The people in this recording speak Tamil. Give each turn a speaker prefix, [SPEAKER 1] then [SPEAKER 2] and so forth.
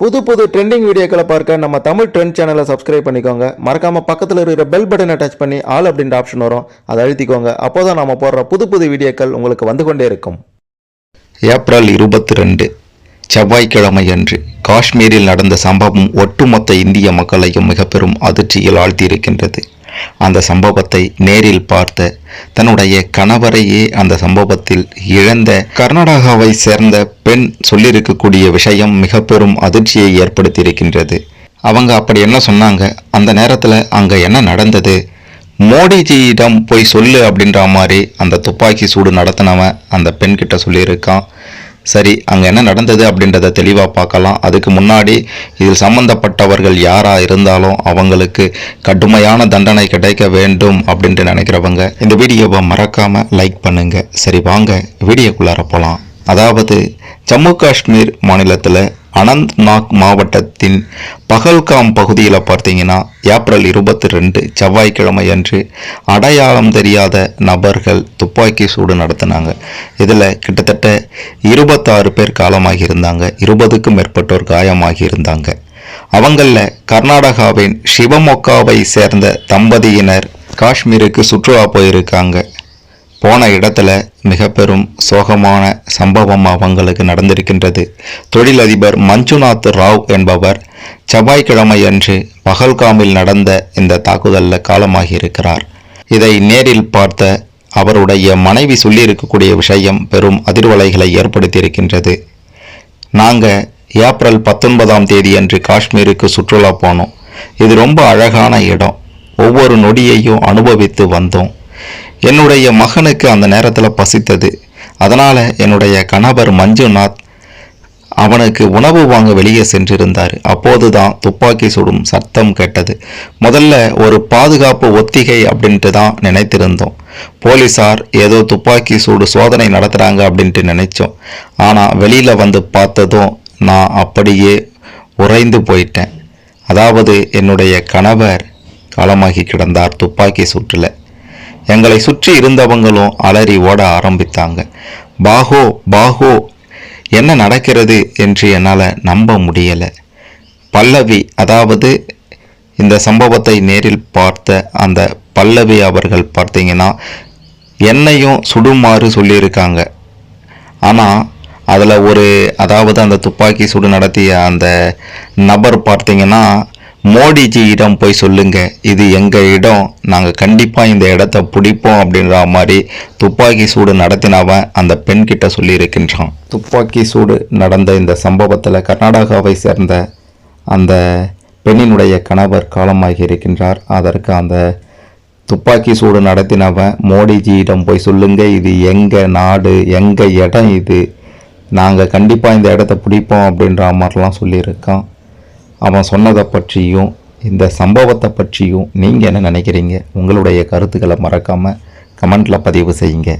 [SPEAKER 1] புது புது ட்ரெண்டிங் வீடியோக்களை பார்க்க நம்ம தமிழ் ட்ரெண்ட் சேனலை சப்ஸ்கிரைப் பண்ணிக்கோங்க. மறக்காமல் பக்கத்தில் இருக்கிற பெல் பட்டனை டச் பண்ணி ஆல் அப்படின்ற ஆப்ஷன் வரும். அதை அழுத்திக்கோங்க. அப்போதான் நம்ம போடுற புது புது வீடியோக்கள் உங்களுக்கு வந்து கொண்டே இருக்கும்.
[SPEAKER 2] ஏப்ரல் இருபத்தி ரெண்டு செவ்வாய்க்கிழமை அன்று காஷ்மீரில் நடந்த சம்பவம் ஒட்டுமொத்த இந்திய மக்களையும் மிக பெரும் அதிர்ச்சியில் ஆழ்த்தியிருக்கின்றது அந்த சம்பவத்தை நேரில் பார்த்த தன்னுடைய கணவரையே அந்த சம்பவத்தில் இழந்த கர்நாடகாவை சேர்ந்த பெண் சொல்லியிருக்கக்கூடிய விஷயம் மிக பெரும் அதிர்ச்சியை ஏற்படுத்தியிருக்கின்றது. அவங்க அப்படி என்ன சொன்னாங்க? அந்த நேரத்தில் அங்கே என்ன நடந்தது? மோடிஜியிடம் போய் சொல்லு அப்படின்ற மாதிரி அந்த துப்பாக்கி சூடு நடத்தினவன் அந்த பெண் கிட்ட சொல்லியிருக்கான். சரி அங்கே என்ன நடந்தது அப்படின்றத தெளிவாக பார்க்கலாம். அதுக்கு முன்னாடி இதில் சம்பந்தப்பட்டவர்கள் யாராக இருந்தாலும் அவங்களுக்கு கடுமையான தண்டனை கிடைக்க வேண்டும் அப்படின்ட்டு நினைக்கிறவங்க இந்த வீடியோவை மறக்காமல் லைக் பண்ணுங்கள் சரி வாங்க வீடியோக்குள்ளார போகலாம் அதாவது ஜம்மு காஷ்மீர் மாநிலத்தில் அனந்த்நாக் மாவட்டத்தின் பகல்காம் பகுதியில் பார்த்தீங்கன்னா ஏப்ரல் இருபத்தி ரெண்டு செவ்வாய்க்கிழமை அன்று அடையாளம் தெரியாத நபர்கள் துப்பாக்கி சூடு நடத்தினாங்க. இதில் கிட்டத்தட்ட இருபத்தாறு பேர் காலமாகி இருந்தாங்க. இருபதுக்கும் மேற்பட்டோர் காயமாகி இருந்தாங்க. அவங்களில் கர்நாடகாவின் சிவமொக்காவை சேர்ந்த தம்பதியினர் காஷ்மீருக்கு சுற்றுலா போயிருக்காங்க. போன இடத்துல மிக பெரும் சோகமான சம்பவம் அவங்களுக்கு நடந்திருக்கின்றது. தொழிலதிபர் மஞ்சுநாத் ராவ் என்பவர் செவ்வாய்க்கிழமை அன்று பகல்காமில் நடந்த இந்த தாக்குதலில் காலமாகியிருக்கிறார். இதை நேரில் பார்த்த அவருடைய மனைவி சொல்லியிருக்கக்கூடிய விஷயம் பெரும் அதிர்வலைகளை ஏற்படுத்தியிருக்கின்றது. நாங்கள் ஏப்ரல் பத்தொன்பதாம் தேதி அன்று காஷ்மீருக்கு சுற்றுலா போனோம். இது ரொம்ப அழகான இடம். ஒவ்வொரு நொடியையும் அனுபவித்து வந்தோம். என்னுடைய மகனுக்கு அந்த நேரத்தில் பசித்தது. அதனால் என்னுடைய கணவர் மஞ்சுநாத் அவனுக்கு உணவு வாங்க வெளியே சென்றிருந்தார். அப்போது தான் துப்பாக்கி சுடும் சத்தம் கேட்டது. முதல்ல ஒரு பாதுகாப்பு ஒத்திகை அப்படின்ட்டு தான் நினைத்திருந்தோம். போலீசார் ஏதோ துப்பாக்கி சூடு சோதனை நடத்துகிறாங்க அப்படின்ட்டு நினைச்சோம். ஆனால் வெளியில் வந்து பார்த்ததும் நான் அப்படியே உறைந்து போயிட்டேன். அதாவது என்னுடைய கணவர் காலமாகி கிடந்தார் துப்பாக்கி சூட்டில். எங்களை சுற்றி இருந்தவங்களும் அலறி ஓட ஆரம்பித்தாங்க. பாகோ பாகோ என்ன நடக்கிறது? என்று என்னால் நம்ப முடியலை. பல்லவி அதாவது இந்த சம்பவத்தை நேரில் பார்த்த அந்த பல்லவி அவர்கள் பார்த்தீங்கன்னா என்னையும் சுடுமாறு சொல்லியிருக்காங்க. ஆனால் அதில் ஒரு அதாவது அந்த துப்பாக்கி சூடு நடத்திய அந்த நபர் பார்த்தீங்கன்னா மோடிஜியிடம் போய் சொல்லுங்க. இது எங்கள் இடம்? நாங்கள் கண்டிப்பாக இந்த இடத்த பிடிப்போம் அப்படின்ற மாதிரி துப்பாக்கி சூடு நடத்தினவன் அந்த பெண் கிட்ட சொல்லியிருக்கின்றான். துப்பாக்கி சூடு நடந்த இந்த சம்பவத்தில் கர்நாடகாவை சேர்ந்த அந்த பெண்ணினுடைய கணவர் காலமாகி இருக்கின்றார். அதற்கு அந்த துப்பாக்கி சூடு நடத்தினவன் மோடிஜியிடம் போய் சொல்லுங்க. இது எங்கள் நாடு? எங்கள் இடம் இது? நாங்கள் கண்டிப்பாக இந்த இடத்த பிடிப்போம் அப்படின்ற மாதிரிலாம் சொல்லியிருக்கான். அவன் சொன்னதை பற்றியும் இந்த சம்பவத்தை பற்றியும் நீங்கள் என்ன நினைக்கிறீங்க? உங்களுடைய கருத்துக்களை மறக்காமல் கமெண்ட்டில் பதிவு செய்யுங்க.